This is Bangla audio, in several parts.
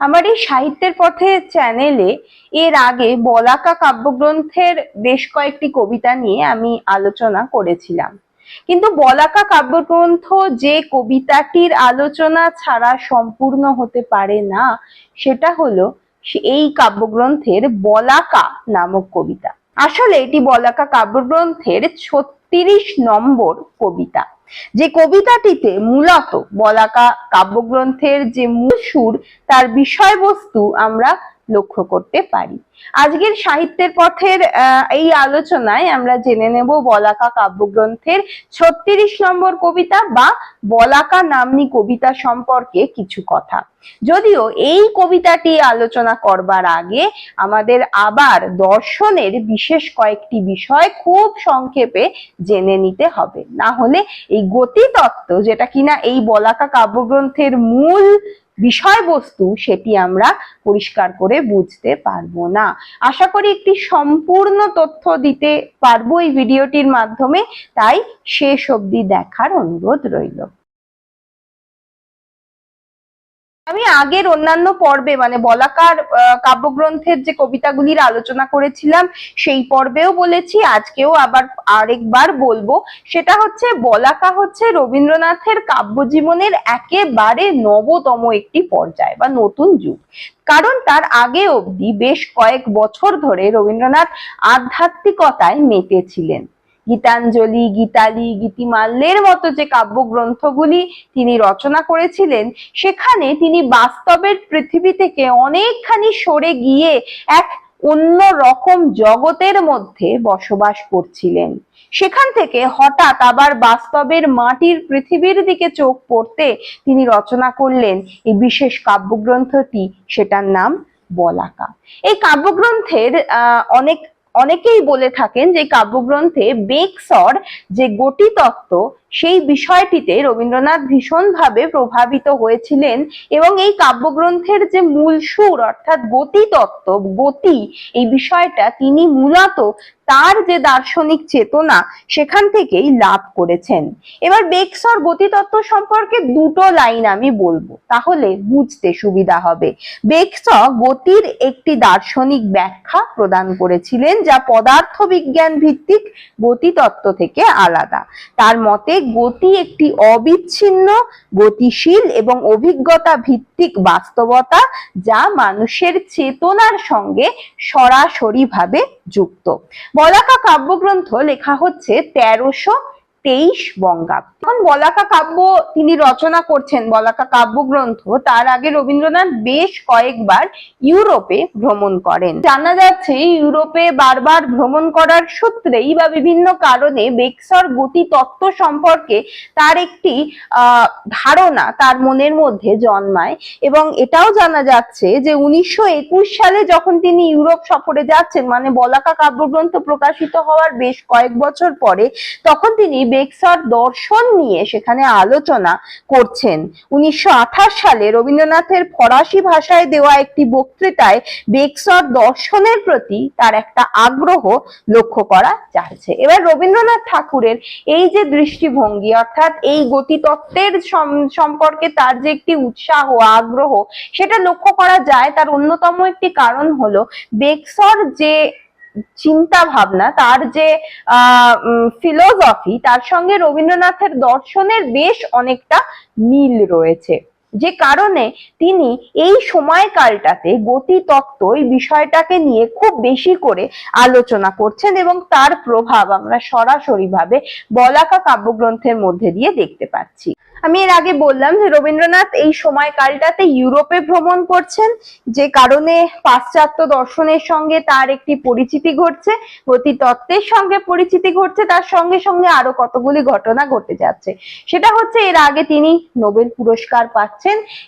আমার এই সাহিত্যের পথে চ্যানেলে এর আগে বলাকা কাব্যগ্রন্থের বেশ কয়েকটি কবিতা নিয়ে আমি আলোচনা করেছিলাম। কিন্তু বলাকা কাব্যগ্রন্থ যে কবিতাটির আলোচনা ছাড়া সম্পূর্ণ হতে পারে না, সেটা হলো এই কাব্যগ্রন্থের বলাকা নামক কবিতা। আসলে এটি বলাকা কাব্যগ্রন্থের ছত্রিশ নম্বর কবিতা। যে কবিতাটিতে মূলত বলাকা কাব্যগ্রন্থের যে মূল সুর, তার বিষয়বস্তু আমরা লক্ষ্য করতে পারি। আজকের সাহিত্যের পথের এই আলোচনায় আমরা জেনে নেব বলাকা কাব্যগ্রন্থের ছত্রিশ নম্বর কবিতা বা বলাকা নাম্নী কবিতা সম্পর্কে কিছু কথা। যদিও এই কবিতাটি আলোচনা করবার আগে আমাদের আবার দর্শনের বিশেষ কয়েকটি বিষয় খুব সংক্ষেপে জেনে নিতে হবে। না হলে এই গতি তত্ত্ব যেটা কিনা এই বলাকা কাব্যগ্রন্থের মূল বিষয়বস্তু সেটি আমরা পরিষ্কার করে বুঝতে পারব না। আশা করি একটি সম্পূর্ণ তথ্য দিতে পারব এই ভিডিওটির মাধ্যমে, তাই শেষ অবধি দেখার অনুরোধ রইল। আমি আগের অন্যান্য পর্বে মানে বলাকার কাব্যগ্রন্থের যে কবিতাগুলির আলোচনা করেছিলাম, সেই পর্বেও বলেছি, আজকেও আবার আরেকবার বলব। সেটা হচ্ছে, বলাকা হচ্ছে রবীন্দ্রনাথের কাব্যজীবনের একেবারে নবতম একটি পর্যায় বা নতুন যুগ। কারণ তার আগে অবধি বেশ কয়েক বছর ধরে রবীন্দ্রনাথ আধ্যাত্মিকতায় মেতেছিলেন গীতাঞ্জলি, গীতালি, গীতিমাল্যের মতো যে কাব্যগ্রন্থগুলি তিনি রচনা করেছিলেন, সেখানে তিনি বাস্তবের পৃথিবী থেকে অনেকখানি সরে গিয়ে এক অন্য রকম জগতের মধ্যে বসবাস করছিলেন। সেখান থেকে হঠাৎ আবার বাস্তবের মাটির পৃথিবীর দিকে চোখ পড়তে তিনি রচনা করলেন এই বিশেষ কাব্যগ্রন্থটি, সেটার নাম বলাকা। এই কাব্যগ্রন্থের অনেক অনেকেই বলে থাকেন যে কাব্যগ্রন্থে বেকসর যে গতি তত্ত্ব সেই বিষয়টিতে রবীন্দ্রনাথ ভীষণভাবে প্রভাবিত হয়েছিলেন এবং এই কাব্যগ্রন্থের যে মূল সুর, অর্থাৎ গতি তত্ত্ব গতি, এই বিষয়টা তিনি মূলত তার যে দার্শনিক চেতনা, সেখান থেকেই লাভ করেছেন। এবার বেকসর গতিতত্ত্ব সম্পর্কে দুটো লাইন আমি বলব, তাহলে বুঝতে সুবিধা হবে। বেকস গতির একটি দার্শনিক ব্যাখ্যা প্রদান করেছিলেন, যা পদার্থ বিজ্ঞান ভিত্তিক গতিতত্ত্ব থেকে আলাদা। তার মতে গতি একটি অবিচ্ছিন্ন, গতিশীল এবং অভিজ্ঞতা ভিত্তিক বাস্তবতা যা মানুষের চেতনার সঙ্গে সরাসরিভাবে যুক্ত। বলাকা কাব্যগ্রন্থ লেখা হচ্ছে তেরোশো তেইশ বঙ্গাব্দ। এখন বলাকা কাব্য তিনি রচনা করছেন, বলাকা কাব্যগ্রন্থ। তার আগে রবীন্দ্রনাথ বেশ কয়েকবার ইউরোপে ভ্রমণ করেন। জানা যাচ্ছে, ইউরোপে বারবার ভ্রমণ করার সূত্রেই বা বিভিন্ন কারণে বেক্সর গতি তত্ত্ব সম্পর্কে তার একটি ধারণা তার মনের মধ্যে জন্মায়। এবং এটাও জানা যাচ্ছে যে উনিশশো একুশ সালে যখন তিনি ইউরোপ সফরে যাচ্ছেন মানে বলাকা কাব্যগ্রন্থ প্রকাশিত হওয়ার বেশ কয়েক বছর পরে, তখন তিনি বেক্সর দর্শন নিয়ে সেখানে আলোচনা করছেন। উনিশশো আঠাশ সালে রবীন্দ্রনাথের ফরাসি ভাষায় দেওয়া একটি বক্তৃতায় বেক্সর দর্শনের প্রতি তার একটা আগ্রহ লক্ষ্য করা যাচ্ছে। এবার রবীন্দ্রনাথ ঠাকুরের এই যে দৃষ্টিভঙ্গি, অর্থাৎ এই গতিতত্ত্বের সম- সম্পর্কে তার যে একটি উৎসাহ, আগ্রহ, সেটা লক্ষ্য করা যায়। তার অন্যতম একটি কারণ হলো বেক্সর যে চিন্তা ভাবনা তার যে ফিলোসফি তার সঙ্গে রবীন্দ্রনাথের দর্শনের বেশ অনেকটা মিল রয়েছে। যে কারণে তিনি এই সময়কালটাতে গতি তত্ত্ব এই বিষয়টাকে নিয়ে খুব বেশি করে আলোচনা করছেন এবং তার প্রভাব আমরা সরাসরি ভাবে বলাকা কাব্যগ্রন্থের মধ্যে দিয়ে দেখতে পাচ্ছি। আমি এর আগে বললাম যে রবীন্দ্রনাথ এই সময়কালটাতে ইউরোপে ভ্রমণ করছেন, যে কারণে পাশ্চাত্য দর্শনের সঙ্গে তার একটি পরিচিতি ঘটছে গতি তত্ত্বের সঙ্গে পরিচিতি ঘটছে, তার সঙ্গে সঙ্গে আরও কতগুলি ঘটনা ঘটে যাচ্ছে। সেটা হচ্ছে এর আগে তিনি নোবেল পুরস্কার পাচ্ছেন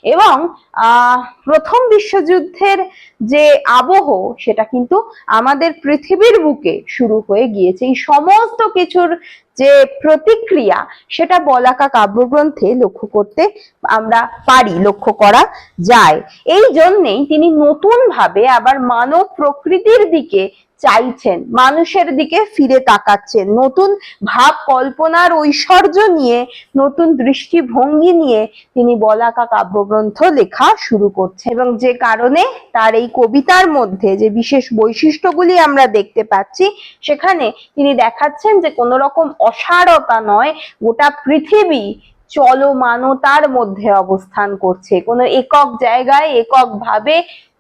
এবং আহ প্রথম বিশ্বযুদ্ধের যে আবহ, সেটা কিন্তু আমাদের পৃথিবীর বুকে শুরু হয়ে গিয়েছে। এই সমস্ত কিছুর যে প্রতিক্রিয়া সেটা বলাকা কাব্যগ্রন্থে লক্ষ্য করতে আমরা পারি, লক্ষ্য করা যায়। এই জন্যেই তিনি নতুন ভাবে আবার মানব প্রকৃতির দিকে চাইছেন, মানুষের দিকে ফিরে তাকাচ্ছেন, নতুন ভাব কল্পনার ঐশ্বর্য নিয়ে, নতুন দৃষ্টিভঙ্গি নিয়ে তিনি বলাকা কাব্যগ্রন্থ লেখা শুরু করছেন। এবং যে কারণে তার এই কবিতার মধ্যে যে বিশেষ বৈশিষ্ট্যগুলি আমরা দেখতে পাচ্ছি, সেখানে তিনি দেখাচ্ছেন যে কোনো রকম অসারতা নয়, গোটা পৃথিবী চলমানতার মধ্যে অবস্থান করছে। কোনো একক জায়গায় একক ভাবে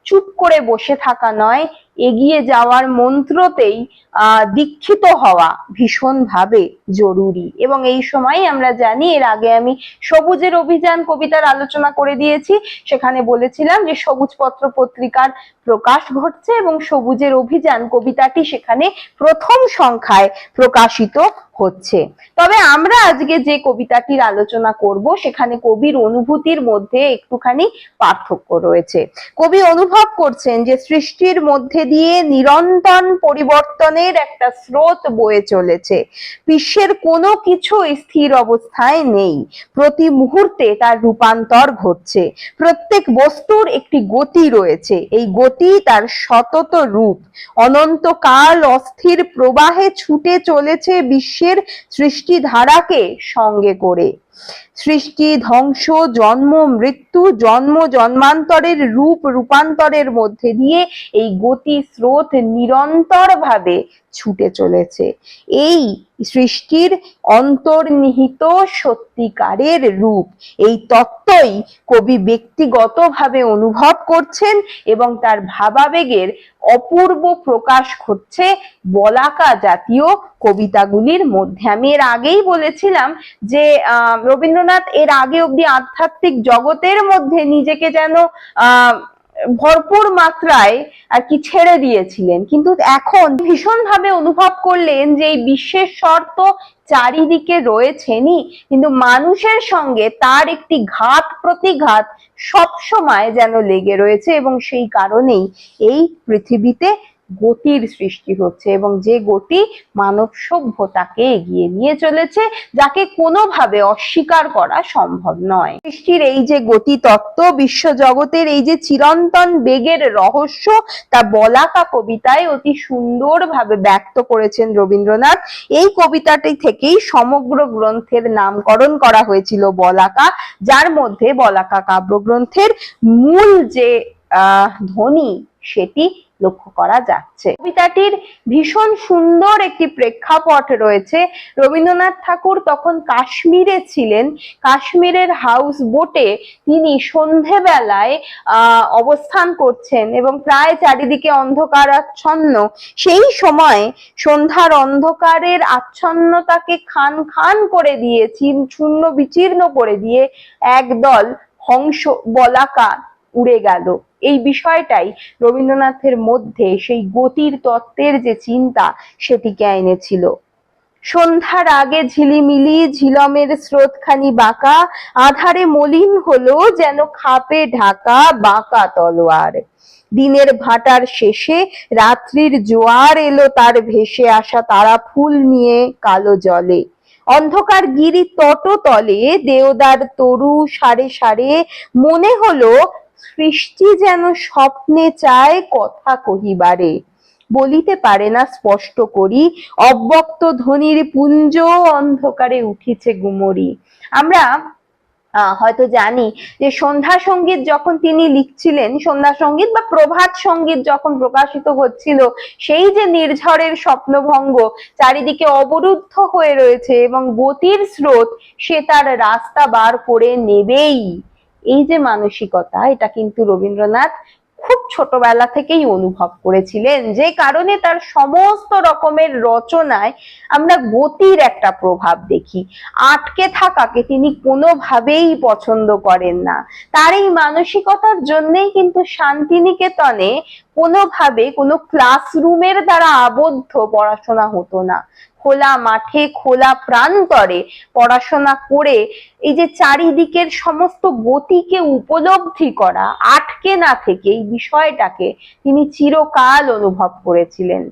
চুপ করে বসে থাকা নয় এগিয়ে যাওয়ার মন্ত্রতেই দীক্ষিত হওয়া ভীষণভাবে জরুরি। এবং এই সময় আমরা জানি, এর আগে আমি সবুজের অভিযান কবিতার আলোচনা করে দিয়েছি। সেখানে বলেছিলাম যে সবুজ পত্র পত্রিকার প্রকাশ ঘটছে এবং সবুজের অভিযান কবিতাটি সেখানে প্রথম সংখ্যায় প্রকাশিত হচ্ছে। তবে আমরা আজকে যে কবিতাটির আলোচনা করব, সেখানে কবির অনুভূতির মধ্যে একটুখানি পার্থক্য রয়েছে। কবি অনুভব করছেন যে, সৃষ্টির মধ্যে দিয়ে নিরন্তর পরিবর্তনের একটা স্রোত বয়ে চলেছে। বিশ্বের কোনো কিছু স্থির অবস্থায় নেই। প্রতি মুহূর্তে তার রূপান্তর ঘটছে। প্রত্যেক বস্তুর একটি গতি রয়েছে। এই গতি তার সতত রূপ। অনন্তকাল অস্থির প্রবাহে ছুটে চলেছে বিশ্বের সৃষ্টিধারাকে সঙ্গে করে। সৃষ্টি, ধ্বংস, জন্ম, মৃত্যু, জন্ম, জন্মান্তরের রূপ, রূপান্তরের মধ্যে দিয়ে এই গতি স্রোত নিরন্তর ভাবে ছুটে চলেছে। এই সৃষ্টির অন্তর্নিহিত সত্যিকারের রূপ। এই তত্ত্বই কবি ব্যক্তিগতভাবে অনুভব করছেন এবং তার ভাবাবেগের অপূর্ব প্রকাশ ঘটছে বলাকা জাতীয় কবিতাগুলির মধ্যে। আমি এর আগেই বলেছিলাম যে রবীন্দ্রনাথ এর আগে অব্দি আধ্যাত্মিক জগতের মধ্যে নিজেকে যেন আহ ভরপুর মাত্রায় আর কি ছেড়ে দিয়েছিলেন। কিন্তু এখন ভীষণভাবে অনুভব করলেন যে এই বিশ্বের শর্ত চারিদিকে রয়েছেনই। কিন্তু মানুষের সঙ্গে তার একটি ঘাত প্রতিঘাত সবসময় যেন লেগে রয়েছে এবং সেই কারণেই এই পৃথিবীতে গতির সৃষ্টি হচ্ছে এবং যে গতি মানব সভ্যতাকে এগিয়ে নিয়ে চলেছে, যাকে কোনোভাবে অস্বীকার করা সম্ভব নয়। সৃষ্টির এই যে গতি তত্ত্ব বিশ্ব জগতের এই যে চিরন্তন বেগের রহস্য, তা বলাকা কবিতায় অতি সুন্দরভাবে ব্যক্ত করেছেন রবীন্দ্রনাথ। এই কবিতাটি থেকেই সমগ্র গ্রন্থের নামকরণ করা হয়েছিল বলাকা, যার মধ্যে বলাকা কাব্যগ্রন্থের মূল যে, আহ, ধ্বনি, সেটি লক্ষ্য করা যাচ্ছে। কবিতাটির ভীষণ সুন্দর একটি প্রেক্ষাপট রয়েছে। রবীন্দ্রনাথ ঠাকুর তখন কাশ্মীরে ছিলেন। কাশ্মীরের হাউস বোটে তিনি সন্ধেবেলায় অবস্থান করছেন এবং প্রায় চারিদিকে অন্ধকার আচ্ছন্ন সেই সময় সন্ধ্যার অন্ধকারের আচ্ছন্নতাকে খান খান করে দিয়ে শূন্য বিচীর্ণ করে দিয়ে একদল হংস বলাকা উড়ে গেল। এই বিষয়টাই রবীন্দ্রনাথের মধ্যে সেই গতির তত্ত্বের যে চিন্তা সেটিকে এনেছিল। সন্ধ্যার আগে ঝিলিমিলি, ঝিলমের স্রোতখানি বাঁকা, আধারে মলিন হলো যেন খাপে ঢাকা, বাঁকা তলোয়ার। দিনের ভাটার শেষে রাত্রির জোয়ার এলো তার ভেসে আসা তারা ফুল নিয়ে কালো জলে। অন্ধকার গিরি তট তলে দেওদার তরু সারে সারে মনে হলো সৃষ্টি যেন স্বপ্নে চায় কথা কহিবারে। বলিতে পারে না স্পষ্ট করি, অব্যক্ত ধ্বনির পুঞ্জ অন্ধকারে উঠিছে গুমরি। আমরা হয়তো জানি যে সন্ধ্যা সংগীত যখন তিনি লিখছিলেন, সন্ধ্যা সংগীত বা প্রভাত সংগীত যখন প্রকাশিত হচ্ছিল, সেই যে নির্ঝরের স্বপ্নভঙ্গ চারিদিকে অবরুদ্ধ হয়ে রয়েছে এবং গতির স্রোত সে তার রাস্তা বার করে নেবেই। এই যে মানসিকতা, এটা কিন্তু রবীন্দ্রনাথ খুব ছোটবেলা থেকেই অনুভব করেছিলেন। যে কারণে তার সমস্ত রকমের রচনায় আমরা গতির একটা প্রভাব দেখি। আটকে থাকাকে তিনি কোনোভাবেই পছন্দ করেন না। তার এই মানসিকতার জন্যই কিন্তু শান্তিনিকেতনে কোনোভাবে কোনো ক্লাসরুমের দ্বারা আবদ্ধ পড়াশোনা হতো না। খোলা মাঠে, খোলা প্রান্তরে পড়াশোনা করে এই যে চারিদিকের সমস্ত গতিকে উপলব্ধি করা, আটকে না থেকে এই বিষয়টাকে তিনি চিরকাল অনুভব করেছিলেন।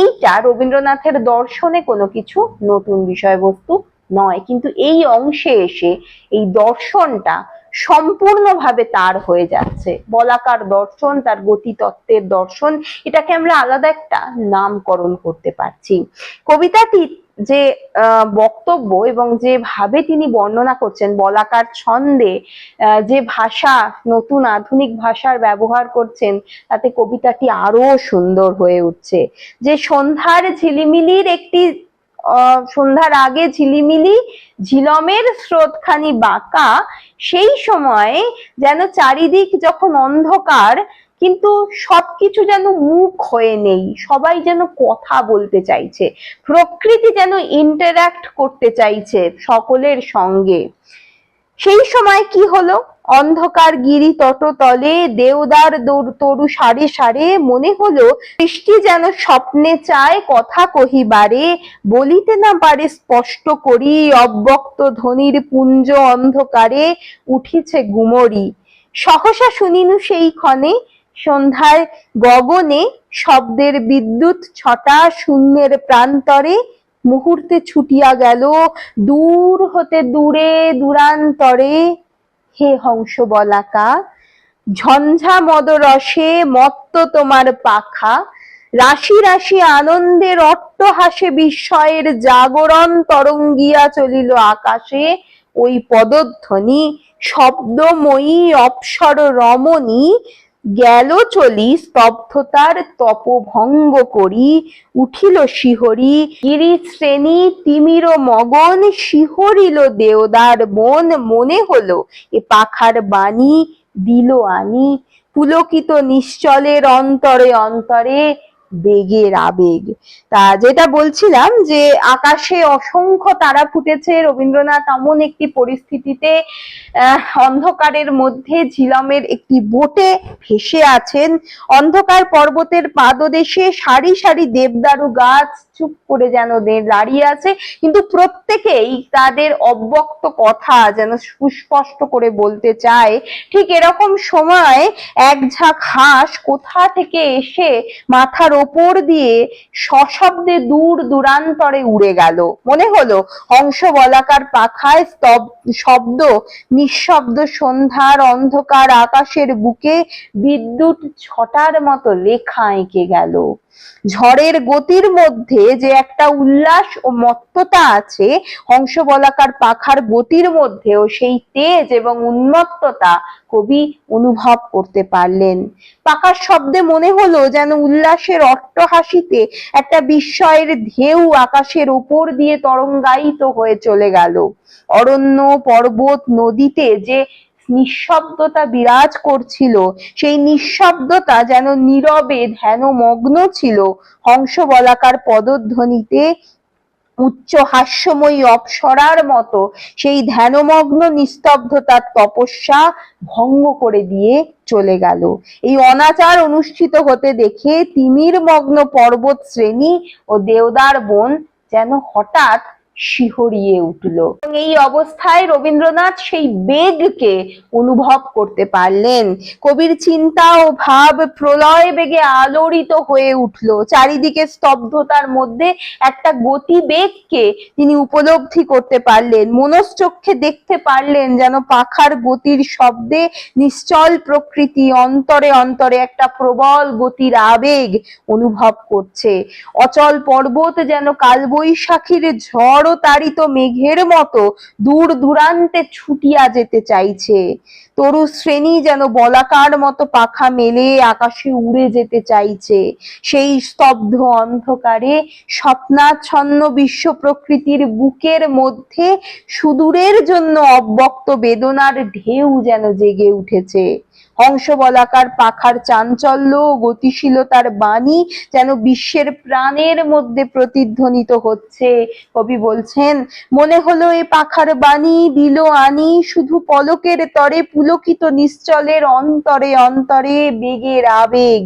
এইটা রবীন্দ্রনাথের দর্শনে কোনো কিছু নতুন বিষয়বস্তু নয়। কিন্তু এই অংশে এসে এই দর্শনটা সম্পূর্ণভাবে তার হয়ে যাচ্ছে। বলাকার দর্শন, তার গতিতত্ত্বের দর্শন, এটাকে আমরা আলাদা একটা নামকরণ করতে পারছি। কবিতাটি যে বক্তব্য এবং যে ভাবে তিনি বর্ণনা করছেন, বলাকার ছন্দে যে ভাষা, নতুন আধুনিক ভাষার ব্যবহার করছেন, তাতে কবিতাটি আরও সুন্দর হয়ে উঠছে। যে সন্ধ্যার ঝিলিমিলির একটি সন্ধ্যার আগে ঝিলিমিলি, ঝিলমের স্রোতখানি বাঁকা সেই সময় যেন চারিদিক যখন অন্ধকার, কিন্তু সবকিছু যেন মুখ হয়ে নেই। সবাই যেন কথা বলতে চাইছে। প্রকৃতি যেন ইন্টারাক্ট করতে চাইছে সকলের সঙ্গে। সেই সময় কি হলো? অন্ধকার গিরি তটতলে, দেওদার দৌড় তরু সারে সারে মনে হলো সৃষ্টি যেন স্বপ্নে চায় কথা কহিবারে, বলিতে না পারে স্পষ্ট করি, অব্যক্ত ধ্বনির পুঞ্জ অন্ধকারে উঠিছে গুমরি। সহসা শুনিনু সেই ক্ষণে, সন্ধ্যায় গগনে শব্দের বিদ্যুৎ ছটা শূন্যের প্রান্তরে মুহূর্তে ছুটিয়া গেল, দূর হতে দূরে দূরান্তরে। হে হংস বলাকা ঝঞ্ঝা মদরসে মত্ত তোমার পাখা, রাশি রাশি আনন্দের অট্টহাসে বিস্ময়ের জাগরণ তরঙ্গিয়া চলিল আকাশে, ওই পদধ্বনি, শব্দময়ী অপসর রমণী গেল চলি, স্তব্ধতার তপভঙ্গ করি, উঠিল শিহরি গিরি শ্রেণি তিমির মগন, শিহরিল দেওদার মন মনে হলো এ পাখার বাণী দিল আনি। পুলকিত নিশ্চলের অন্তরে অন্তরে বেগের আবেগ। তা যেটা বলছিলাম যে, আকাশে অসংখ্য তারা ফুটেছে। রবীন্দ্রনাথ এমন একটি পরিস্থিতিতে অন্ধকারের মধ্যে ঝিলমের একটি বোটে ভেসে আছেন। অন্ধকার পর্বতের পাদদেশে সারি সারি দেবদারু গাছ চুপ করে যেন দাঁড়িয়ে আছে। কিন্তু প্রত্যেকেই তাদের অব্যক্ত কথা যেন সুস্পষ্ট করে বলতে চায়, ঠিক এরকম সময় এক ঝাঁক হাঁস কোথা থেকে এসে মাথার ওপর দিয়ে সশব্দে দূর দূরান্তরে উড়ে গেল। মনে হলো হংস বলাকার পাখায় শব্দ, নিঃশব্দ সন্ধ্যার অন্ধকার আকাশের বুকে বিদ্যুৎ ছটার মতো লেখা এঁকে গেল। ঝড়ের গতির মধ্যে যে একটা উল্লাস ও মত্ততা আছে হংস বলাকার পাখার গতির মধ্যেও সেই তেজ এবং উন্মত্ততা কবি অনুভব করতে পারলেন। পাখার শব্দে মনে হলো যেন উল্লাসের অট্টহাসিতে একটা বিস্ময়ের ঢেউ আকাশের উপর দিয়ে তরঙ্গায়িত হয়ে চলে গেল। অরণ্য, পর্বত, নদীতে যে নিঃশব্দতা বিরাজ করছিল, সেই নিঃশব্দতা যেন নীরবে ধ্যানমগ্ন ছিল। হংস বলাকার পদধ্বনিতে উচ্চ হাস্যময়ী অপসরার মতো সেই ধ্যানমগ্ন নিস্তব্ধতার তপস্যা ভঙ্গ করে দিয়ে চলে গেল। এই অনাচার অনুষ্ঠিত হতে দেখে তিমির মগ্ন পর্বত শ্রেণি ও দেওদার বোন যেন হঠাৎ শিহরিয়ে উঠল। এই অবস্থায় রবীন্দ্রনাথ সেই বেগকে অনুভব করতে পারলেন। কবির চিন্তা ও ভাব প্রলয় বেগে আলোড়িত হয়ে উঠল। চারিদিকে স্তব্ধতার মধ্যে একটা গতিবেগকে তিনি উপলব্ধি করতে পারলেন। মনশ্চক্ষে দেখতে পারলেন যেন পাখার গতির শব্দে নিশ্চল প্রকৃতি অন্তরে অন্তরে একটা প্রবল গতির আবেগ অনুভব করছে। অচল পর্বত যেন কালবৈশাখীর ঝড় তাড়িত মেঘের মতো দূর দূরান্তে ছুটিয়া যেতে চাইছে। তরু শ্রেণি যেন বলাকার মতো পাখা মেলে আকাশে উড়ে যেতে চাইছে। সেই স্তব্ধ অন্ধকারে স্বপ্নাচ্ছন্ন বিশ্ব প্রকৃতির বুকের মধ্যে সুদূরের জন্য অব্যক্ত বেদনার ঢেউ যেন জেগে উঠেছে। হংস বলাকার পাখার চাঞ্চল্য গতিশীলতার বাণী যেন বিশ্বের প্রাণের মধ্যে প্রতিধ্বনিত হচ্ছে। কবি বলছেন, মনে হলো এ পাখার বাণী দিল আনি, শুধু পলকের তরে পুলকিত নিশ্চলের অন্তরে অন্তরে বেগের আবেগ।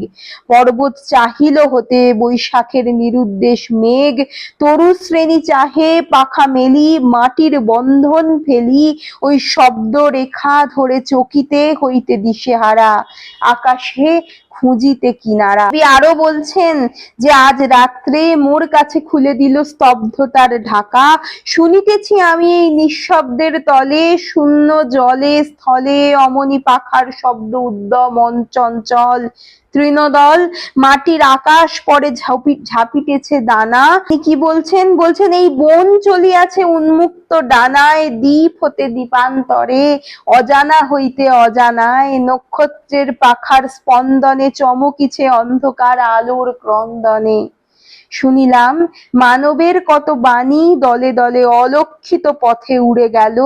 পর্বত চাহিল হতে বৈশাখের নিরুদ্দেশ মেঘ, তরু শ্রেণি চাহে পাখা মেলি, মাটির বন্ধন ফেলি, ওই শব্দ রেখা ধরে চকিতে হইতে দিশে হারা আকাশে খুঁজিতে কিনারা। কবি আরও বলছেন যে, আজ রাত্রে মোর কাছে খুলে দিল স্তব্ধতার ঢাকা। শুনিতেছি আমি এই নিঃশব্দের তলে, শূন্য জলে, স্থলে অমনি পাখার শব্দ উদ্যম চঞ্চল তৃণদল। মাটির আকাশ পরে ঝাঁপি, ঝাঁপিতেছে দানা। কি বলছেন? বলছেন, এই বন চলিয়াছে উন্মুক্ত ডানায়, দ্বীপ হতে দ্বীপান্তরে। অজানা হইতে অজানায় নক্ষত্রের পাখার স্পন্দনে চমকিছে অন্ধকার আলোর ক্রন্দনে। শুনিলাম, মানবের কত বাণী দলে দলে অলক্ষিত পথে উড়ে গেল।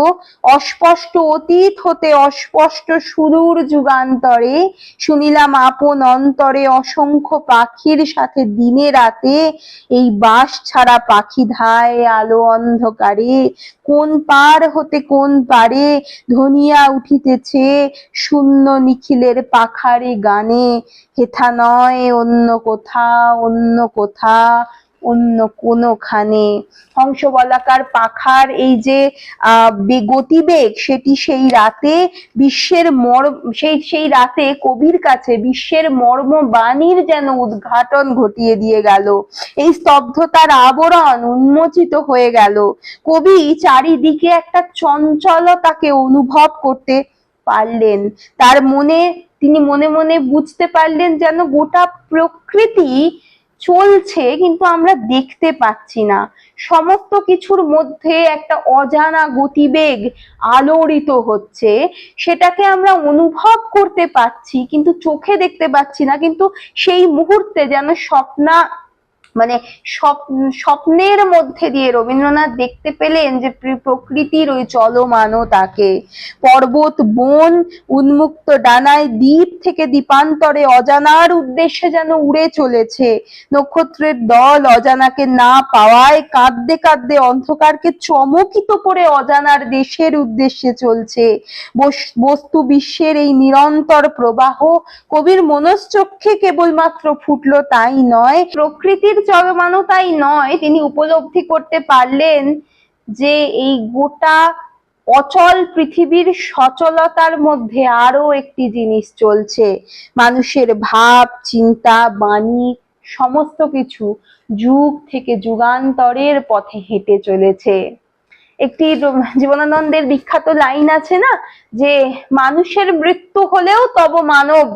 অস্পষ্ট অতীত হতে অস্পষ্ট সুদূর যুগান্তরে শুনিলাম আপন অন্তরে অসংখ্য পাখির সাথে দিনে রাতে এই বাস ছাড়া পাখি ধায় আলো অন্ধকারে। কোন পার হতে কোন পারে ধনিয়া উঠিতেছে শূন্য নিখিলের পাখারে গানে। হেথা নয় অন্য কোথা অন্য কোথা। অন্য কোনোখানে। হংসবলাকার পাখার এই যে গতিবেগ সেটি সেই রাতে বিশ্বের মর্ম, সেই সেই রাতে কবির কাছে বিশ্বের মর্ম বাণীর যেন উদ্ঘাটন ঘটিয়ে দিয়ে গেল। এই স্তব্ধতার আবরণ উন্মোচিত হয়ে গেল। কবি চারিদিকে একটা চঞ্চলতাকে অনুভব করতে পারলেন। তার মনে, তিনি মনে মনে বুঝতে পারলেন যেন গোটা প্রকৃতি চলছে, কিন্তু আমরা দেখতে পাচ্ছি না। সমস্ত কিছুর মধ্যে একটা অজানা গতিবেগ আলোড়িত হচ্ছে। সেটাকে আমরা অনুভব করতে পাচ্ছি কিন্তু চোখে দেখতে পাচ্ছি না। কিন্তু সেই মুহূর্তে যেন স্বপ্না মানে স্বপ- স্বপ্নের মধ্যে দিয়ে রবীন্দ্রনাথ দেখতে পেলেন যে প্রকৃতির ওই চলমানতাকে। পর্বত, বন, উন্মুক্ত ডানায় দ্বীপ থেকে দ্বীপান্তরে অজানার উদ্দেশ্যে যেন উড়ে চলেছে। নক্ষত্রের দল অজানাকে না পাওয়ায় কাঁদতে কাঁদতে অন্ধকারকে চমকিত করে অজানার দেশের উদ্দেশ্যে চলছে। বস- বস্তু বিশ্বের এই নিরন্তর প্রবাহ কবির মনশ্চক্ষে কেবলমাত্র ফুটলো তাই নয়, প্রকৃতির চলমানতাই নয়, তিনি উপলব্ধি করতে পারলেন যে এই গোটা অচল পৃথিবীর সচলতার মধ্যে আরও একটি জিনিস চলছে। মানুষের ভাব, চিন্তা, বাণী, সমস্ত কিছু যুগ থেকে যুগান্তরের পথে হেঁটে চলেছে। একটি জীবনানন্দের বিখ্যাত লাইন আছে না, যে মানুষের মৃত্যু হলেও তব মানব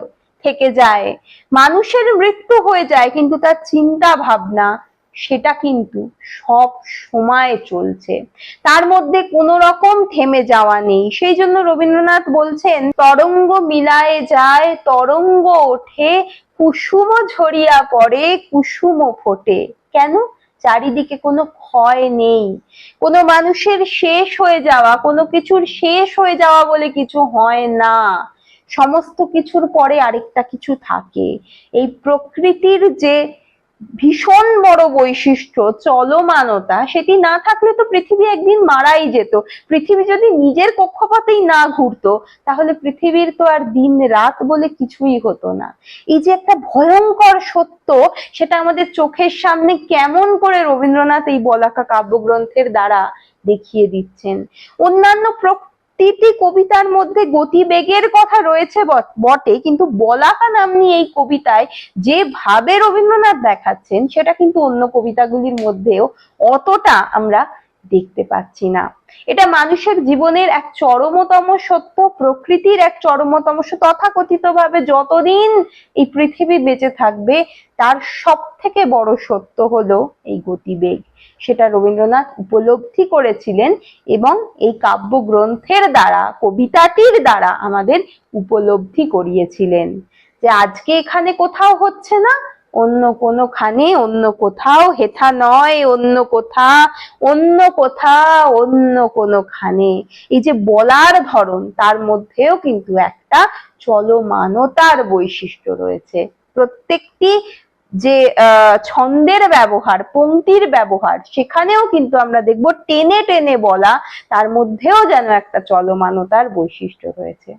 থেকে যায়। মানুষের মৃত্যু হয়ে যায়, কিন্তু তার চিন্তা ভাবনা সেটা কিন্তু সব সময় চলছে। তার মধ্যে কোনো রকম থেমে যাওয়া নেই। সেই জন্য রবীন্দ্রনাথ বলছেন, তরঙ্গ মিলায়ে যায়, তরঙ্গ ওঠে, কুসুম ঝরিয়া পড়ে, কুসুম ফোটে। কেন? চারিদিকে কোনো ক্ষয় নেই। কোনো মানুষের শেষ হয়ে যাওয়া, কোনো কিছুর শেষ হয়ে যাওয়া বলে কিছু হয় না। সমস্ত কিছুর পরে আরেকটা কিছু থাকে। এই প্রকৃতির যে ভীষণ বড় বৈশিষ্ট্য, চলমানতা, সেটি না থাকলে তো পৃথিবী একদিন মারাই যেত। পৃথিবী যদি নিজের কক্ষপথেই না ঘুরতো, তাহলে পৃথিবীর তো আর দিন রাত বলে কিছুই হতো না। এই যে একটা ভয়ঙ্কর সত্য, সেটা আমাদের চোখের সামনে কেমন করে রবীন্দ্রনাথ এই বলাকা কাব্যগ্রন্থের দ্বারা দেখিয়ে দিচ্ছেন। অন্যান্য প্রতিটি কবিতার মধ্যে গতিবেগের কথা রয়েছে বট- কিন্তু বলাকা নামনি এই কবিতায় যেভাবে রবীন্দ্রনাথ দেখাচ্ছেন, সেটা কিন্তু অন্য কবিতাগুলির মধ্যেও অতটা আমরা দেখতে পাচ্ছি না। এটা মানুষের জীবনের এক চরমতম সত্য, প্রকৃতির এক চরমতম সত্য তথাকথিত ভাবে যতদিন এই পৃথিবী বেঁচে থাকবে, তার সব থেকে বড় সত্য হলো এই গতিবেগ। সেটা রবীন্দ্রনাথ উপলব্ধি করেছিলেন এবং এই কাব্যগ্রন্থের দ্বারা, কবিতাটির দ্বারা আমাদের উপলব্ধি করিয়েছিলেন যে আজকে এখানে কোথাও হচ্ছে না অন্য কোনোখানে অন্য কোথাও, হেথা নয়, অন্য কোথা অন্য কোথা, অন্য কোনোখানে এই যে বলার ধরন, তার মধ্যেও কিন্তু একটা চলমানতার বৈশিষ্ট্য রয়েছে। প্রত্যেকটি যে ছন্দের ব্যবহার পংক্তির ব্যবহার, সেখানেও কিন্তু আমরা দেখব টেনে টেনে বলা, তার মধ্যেও যেন একটা চলমানতার বৈশিষ্ট্য রয়েছে।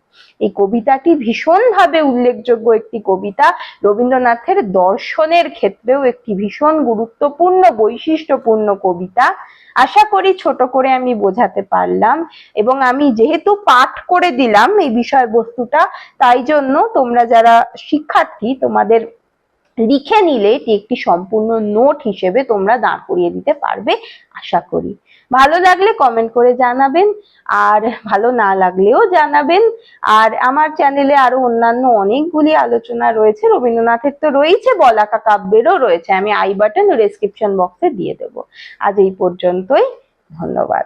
এই কবিতাটি ভীষণভাবে উল্লেখযোগ্য একটি কবিতা। রবীন্দ্রনাথের দর্শনের ক্ষেত্রেও একটি ভীষণ গুরুত্বপূর্ণ, বৈশিষ্ট্যপূর্ণ কবিতা। আশা করি ছোট করে আমি বোঝাতে পারলাম এবং আমি যেহেতু পাঠ করে দিলাম এই বিষয়বস্তুটা, তাই জন্য তোমরা যারা শিক্ষার্থী, তোমাদের লিখে নিলে এটি একটি সম্পূর্ণ নোট হিসেবে তোমরা দাঁড় করিয়ে দিতে পারবে, আশা করি। ভালো লাগলে কমেন্ট করে জানাবেন, আর ভালো না লাগলেও জানাবেন। আর আমার চ্যানেলে আরও অন্যান্য অনেকগুলি আলোচনা রয়েছে, রবীন্দ্রনাথের তো রয়েছে, বলাকা কাব্যেরও রয়েছে, আমি আই বাটন ও ডেসক্রিপশন বক্সে দিয়ে দেবো। আজ এই পর্যন্তই, ধন্যবাদ।